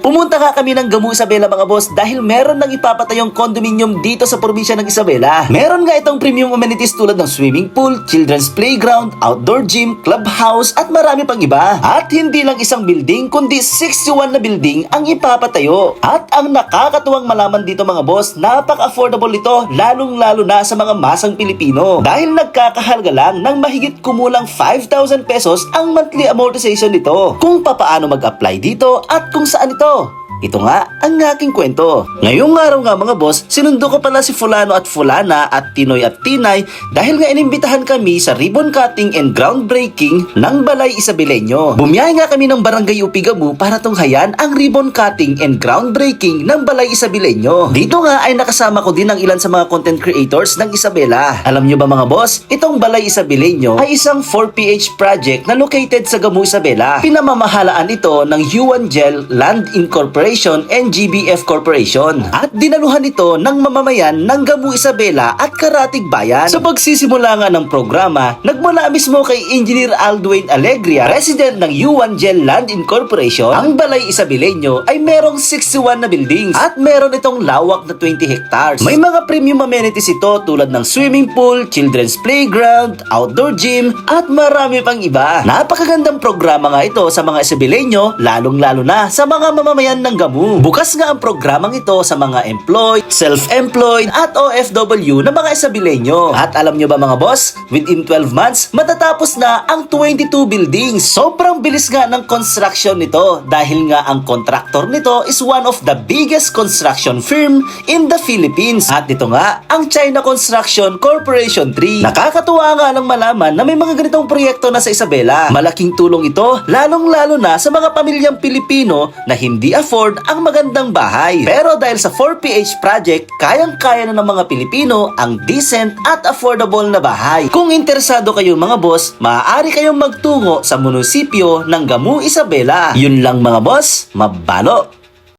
Pumunta nga kami ng Gamu Isabela mga boss dahil meron nang ipapatayong condominium dito sa probinsya ng Isabela. Meron nga itong premium amenities tulad ng swimming pool, children's playground, outdoor gym, clubhouse at marami pang iba. At hindi lang isang building kundi 61 na building ang ipapatayo. At ang nakakatuwang malaman dito mga boss, napaka-affordable ito lalong lalo na sa mga masang Pilipino. Dahil nagkakahalga lang ng mahigit kumulang 5,000 pesos ang monthly amortization nito. Kung papaano mag-apply dito at kung saan ito. Oh. Ito nga ang aking kwento. Ngayong araw nga mga boss, sinundo ko pala si Fulano at Fulana at Tinoy at Tinay dahil nga inimbitahan kami sa ribbon cutting and groundbreaking ng Balay Isabelenyo. Bumiyahe nga kami ng Barangay Upigamu para tunghayan ang ribbon cutting and groundbreaking ng Balay Isabelenyo. Dito nga ay nakasama ko din ang ilan sa mga content creators ng Isabela. Alam nyo ba mga boss, itong Balay Isabelenyo ay isang 4PH project na located sa Gamu Isabela. Pinamamahalaan ito ng Yuan Gel Land Incorporation and GBF Corporation. At dinaluhan ito ng mamamayan ng Gamu Isabela at Karatig Bayan. Sa pagsisimula nga ng programa, nagmula mismo kay Engineer Aldwin Alegria, President ng Yuan Gel Land Incorporation, ang Balay Isabelenyo ay merong 61 na buildings at meron itong lawak na 20 hectares. May mga premium amenities ito tulad ng swimming pool, children's playground, outdoor gym at marami pang iba. Napakagandang programa nga ito sa mga Isabelenyo, lalong-lalo na sa mga mamamayan ng Gamu. Bukas nga ang programang ito sa mga employed, self-employed at OFW na mga Isabelenyo. At alam nyo ba mga boss, within 12 months, matatapos na ang 22 buildings. Sobrang bilis nga ng construction nito dahil nga ang contractor nito is one of the biggest construction firm in the Philippines. At ito nga, ang China Construction Corporation 3. Nakakatuwa nga lang malaman na may mga ganitong proyekto na sa Isabela. Malaking tulong ito, lalong-lalo na sa mga pamilyang Pilipino na hindi afford ang magandang bahay. Pero dahil sa 4PH project, kayang-kaya na ng mga Pilipino ang decent at affordable na bahay. Kung interesado kayo mga boss, maaari kayong magtungo sa munisipyo ng Gamu Isabela. Yun lang mga boss, mabalo!